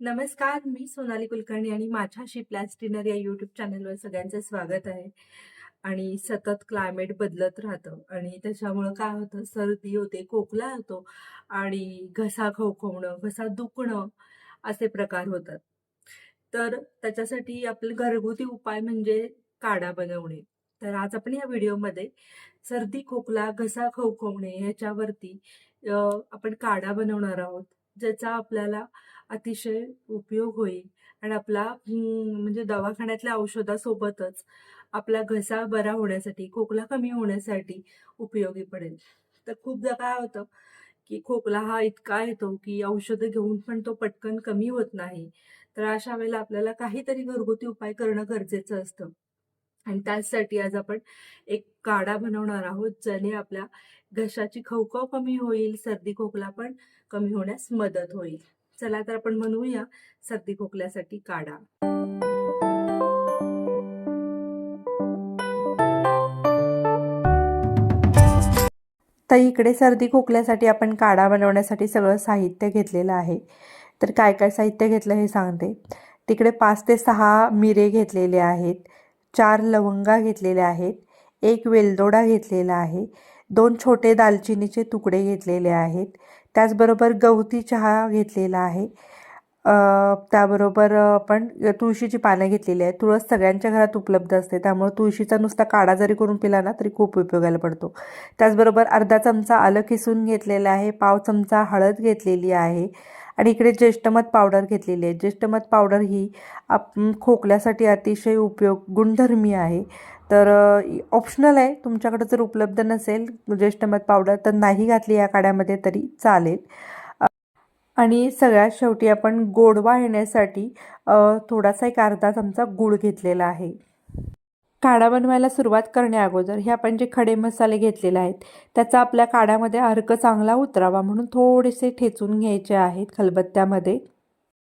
नमस्कार, मी सोनाली कुलकर्णी आणि माझ्या शिपलॅस डिनर या यूट्यूब चॅनलवर सगळ्यांचं स्वागत आहे. आणि सतत क्लायमेट बदलत राहतं आणि त्याच्यामुळं काय होतं, सर्दी होते, खोकला होतो आणि घसा खवखवणं, घसा दुखणं असे प्रकार होतात. तर त्याच्यासाठी आपले घरगुती उपाय म्हणजे काढा बनवणे. तर आज आपण या व्हिडिओमध्ये सर्दी, खोकला, घसा खवखवणे ह्याच्यावरती आपण काढा बनवणार आहोत. ज्याचा आपल्याला अतिशय उपयोग होईल आणि आपला म्हणजे दवाखान्यातल्या औषधासोबतच आपला घसा बरा होण्यासाठी, खोकला कमी होण्यासाठी उपयोगी पडेल. तर खूपदा काय होतं, की खोकला हा इतका येतो, की औषधं घेऊन पण तो पटकन कमी होत नाही. तर अशा वेळेला आपल्याला काहीतरी घरगुती उपाय करणं गरजेचं असतं. आणि त्याचसाठी आज आपण एक काढा बनवणार आहोत, ज्याने आपल्या घशाची खवखव कमी होईल, सर्दी खोकला पण कमी होण्यास मदत होईल. चला तर आपण म्हणूया सर्दी खोकल्यासाठी काढा. तर इकडे सर्दी खोकल्यासाठी आपण काढा बनवण्यासाठी सगळं साहित्य घेतलेलं आहे. तर काय काय साहित्य घेतलं हे सांगते. तिकडे पाच ते सहा मिरे घेतलेले आहेत, चार लवंगा घेतलेल्या आहेत, एक वेलदोडा घेतलेला आहे, दोन छोटे दालचिनीचे तुकडे घेतलेले आहेत. त्याचबरोबर गवती चहा घेतलेला आहे. त्याबरोबर आपण तुळशीची पानं घेतलेली आहेत. तुळस सगळ्यांच्या घरात उपलब्ध असते, त्यामुळे तुळशीचा नुसता काढा जरी करून पिला ना तरी खूप उपयोगाला पडतो. त्याचबरोबर अर्धा चमचा आलं किसून घेतलेलं आहे, पाव चमचा हळद घेतलेली आहे आणि इकडे ज्येष्ठमध पावडर घेतलेली आहे. ज्येष्ठमध पावडर ही आप खोकल्यासाठी अतिशय उपयोग गुणधर्मी आहे. तर ऑप्शनल आहे. तुमच्याकडे जर उपलब्ध नसेल ज्येष्ठमध पावडर तर नाही घातली या काड्यामध्ये तरी चालेल. आणि सगळ्यात शेवटी आपण गोडवा येण्यासाठी थोडासा एक अर्धा चमचा गूळ घेतलेला आहे. काढा बनवायला सुरुवात करण्याअगोदर हे आपण जे खडे मसाले घेतलेले आहेत, त्याचा आपल्या काढ्यामध्ये अर्क चांगला उतरावा म्हणून थोडेसे ठेचून घ्यायचे आहेत खलबत्त्यामध्ये.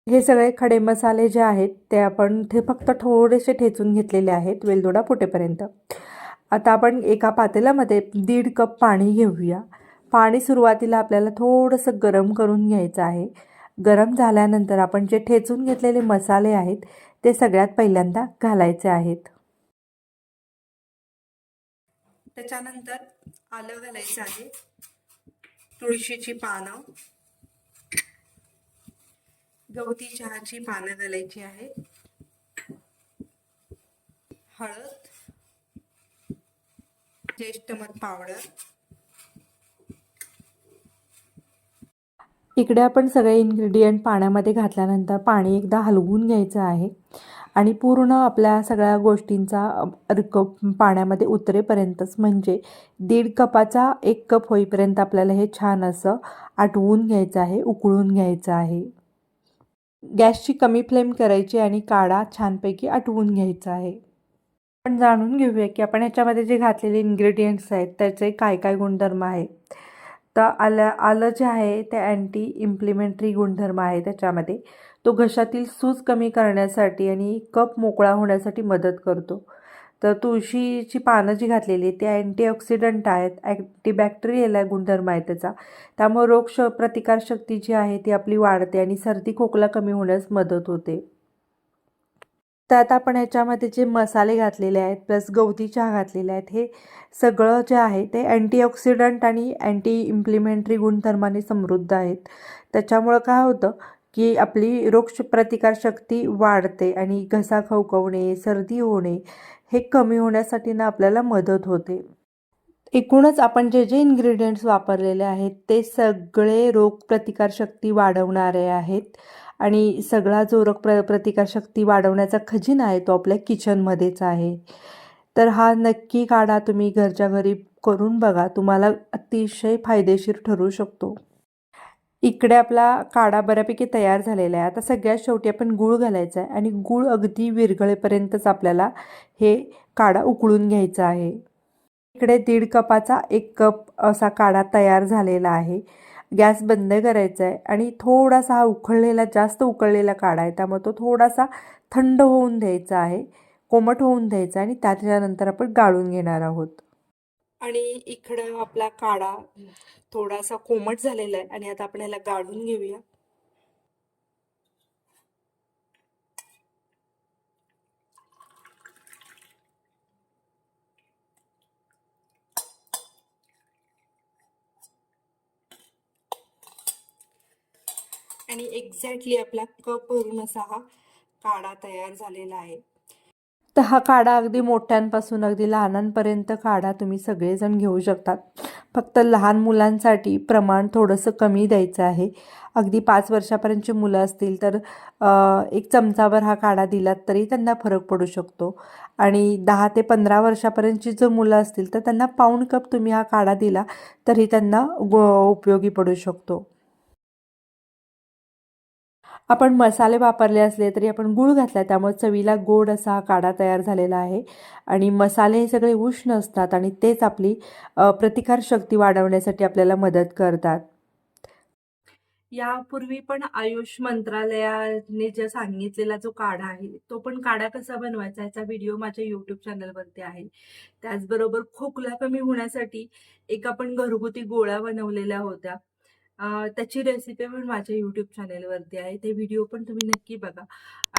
हे सगळे खडे मसाले जे आहेत ते आपण ते फक्त थोडेसे ठेचून घेतलेले आहेत वेलदोडा फुटेपर्यंत. आता आपण एका पातेल्यामध्ये दीड कप पाणी घेऊया. पाणी सुरुवातीला आपल्याला थोडंसं गरम करून घ्यायचं आहे. गरम झाल्यानंतर आपण जे ठेचून घेतलेले मसाले आहेत, ते सगळ्यात पहिल्यांदा घालायचे आहेत. त्याच्यानंतर आलं घालायचं आहे, तुळशीची पानं, गवती चहाची पानं घालायची आहे. हळद, ज्येष्ठमध पावडर. इकडे आपण सगळे इन्ग्रेडियंट पाण्यामध्ये घातल्यानंतर पाणी एकदा हलवून घ्यायचं आहे. आणि पूर्ण आपल्या सगळ्या गोष्टींचा अर्क पाण्यामध्ये उतरेपर्यंतच म्हणजे दीड कपाचा एक कप होईपर्यंत आपल्याला हे छान असं आटवून घ्यायचं आहे, उकळून घ्यायचं आहे. गॅसची कमी फ्लेम करायची आणि काढा छानपैकी आटवून घ्यायचा आहे. आपण जाणून घेऊया की आपण ह्याच्यामध्ये जे घातलेले इन्ग्रेडियंट्स आहेत त्याचे काय काय गुणधर्म आहे तर आलं आलं जे आहे ते अँटी इम्प्लिमेंटरी गुणधर्म आहे त्याच्यामध्ये. तो घशातील सूज कमी करण्यासाठी आणि कप मोकळा होण्यासाठी मदत करतो. तर तुळशीची पानं जी घातलेली ते अँटीऑक्सिडंट आहेत, अँटीबॅक्टेरियल गुणधर्म आहे त्याचा. त्यामुळे रोग श प्रतिकारशक्ती जी आहे ती आपली वाढते आणि सर्दी खोकला कमी होण्यास मदत होते. त्यात आपण ह्याच्यामध्ये जे मसाले घातलेले आहेत प्लस गवती चहा घातलेले आहेत, हे सगळं जे आहे ते अँटीऑक्सिडंट आणि अँटी इम्प्लिमेंटरी गुणधर्माने समृद्ध आहेत. त्याच्यामुळं काय होतं, की आपली रोग प्रतिकारशक्ती वाढते आणि घसा खवखवणे, सर्दी होणे हे कमी होण्यासाठी ना आपल्याला मदत होते. एकूणच आपण जे जे इन्ग्रेडियंट्स वापरलेले आहेत ते सगळे रोगप्रतिकारशक्ती वाढवणारे आहेत आणि सगळा जो रोग प्र प्रतिकारशक्ती वाढवण्याचा खजिना आहे तो आपल्या किचनमध्येच आहे. तर हा नक्की काढा तुम्ही घरच्या घरी करून बघा. तुम्हाला अतिशय फायदेशीर ठरू शकतो. इकडे आपला काढा बऱ्यापैकी तयार झालेला आहे. आता सगळ्यात शेवटी आपण गूळ घालायचा आहे आणि गूळ अगदी विरघळेपर्यंतच आपल्याला हे काढा उकळून घ्यायचा आहे. इकडे दीड कपाचा एक कप असा काढा तयार झालेला आहे. गॅस बंद करायचा आहे आणि थोडासा हा उकळलेला जास्त उकळलेला काढा आहे त्यामुळे तो थोडासा थंड होऊन द्यायचा आहे, कोमट होऊन द्यायचा आणि त्याच्यानंतर आपण गाळून घेणार आहोत. आणि इकडं आपला काढा थोडासा कोमट झालेला आहे आणि आता आपण याला गाळून घेऊया. आणि एक्झॅक्टली आपला कप भरून असा हा काढा तयार झालेला आहे. तर हा काढा अगदी मोठ्यांपासून अगदी लहानांपर्यंत काढा. तुम्ही सगळेजण घेऊ शकतात. फक्त लहान मुलांसाठी प्रमाण थोडंसं कमी द्यायचं आहे. अगदी पाच वर्षापर्यंतची मुलं असतील तर एक चमचाभर हा काढा दिलात तरी त्यांना फरक पडू शकतो. आणि दहा ते पंधरा वर्षापर्यंतची जर मुलं असतील तर त्यांना पाऊण कप तुम्ही हा काढा दिला तरी त्यांना ग उपयोगी पडू शकतो. आपण मसाले वापरले असले तरी आपण गूळ घातला त्यामुळे चवीला गोड असा हा काढा तयार झालेला आहे. आणि मसाले हे सगळे उष्ण असतात आणि तेच आपली प्रतिकारशक्ती वाढवण्यासाठी आपल्याला मदत करतात. यापूर्वी पण आयुष मंत्रालयाने जे सांगितलेला जो काढा आहे तो पण काढा कसा बनवायचा याचा व्हिडिओ माझ्या यूट्यूब चॅनलवरती आहे. त्याचबरोबर खोकला कमी होण्यासाठी एक आपण घरगुती गोळ्या बनवलेल्या होत्या. त्याची रेसिपी पण माझ्या यूट्यूब चॅनेलवरती आहे. ते व्हिडिओ पण तुम्ही नक्की बघा.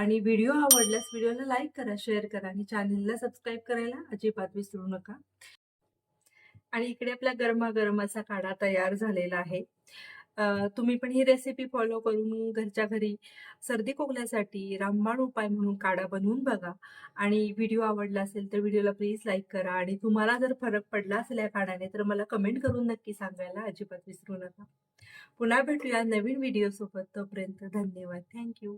आणि व्हिडिओ आवडल्यास व्हिडिओला लाईक करा शेअर करा आणि चॅनेलला सबस्क्राईब करायला अजिबात विसरू नका. आणि इकडे आपला गरमागरम असा काढा तयार झालेला आहे. तुम्ही पण ही रेसिपी फॉलो करून घरच्या घरी सर्दी खोकल्यासाठी रामबाण उपाय म्हणून काढा बनवून बघा. आणि व्हिडिओ आवडला असेल तर व्हिडिओला प्लीज लाईक करा. आणि तुम्हाला जर फरक पडला असेल या काढाने तर मला कमेंट करून नक्की सांगायला अजिबात विसरू नका. पुन्हा भेटूया नवीन व्हिडिओसोबत तोपर्यंत धन्यवाद. थँक्यू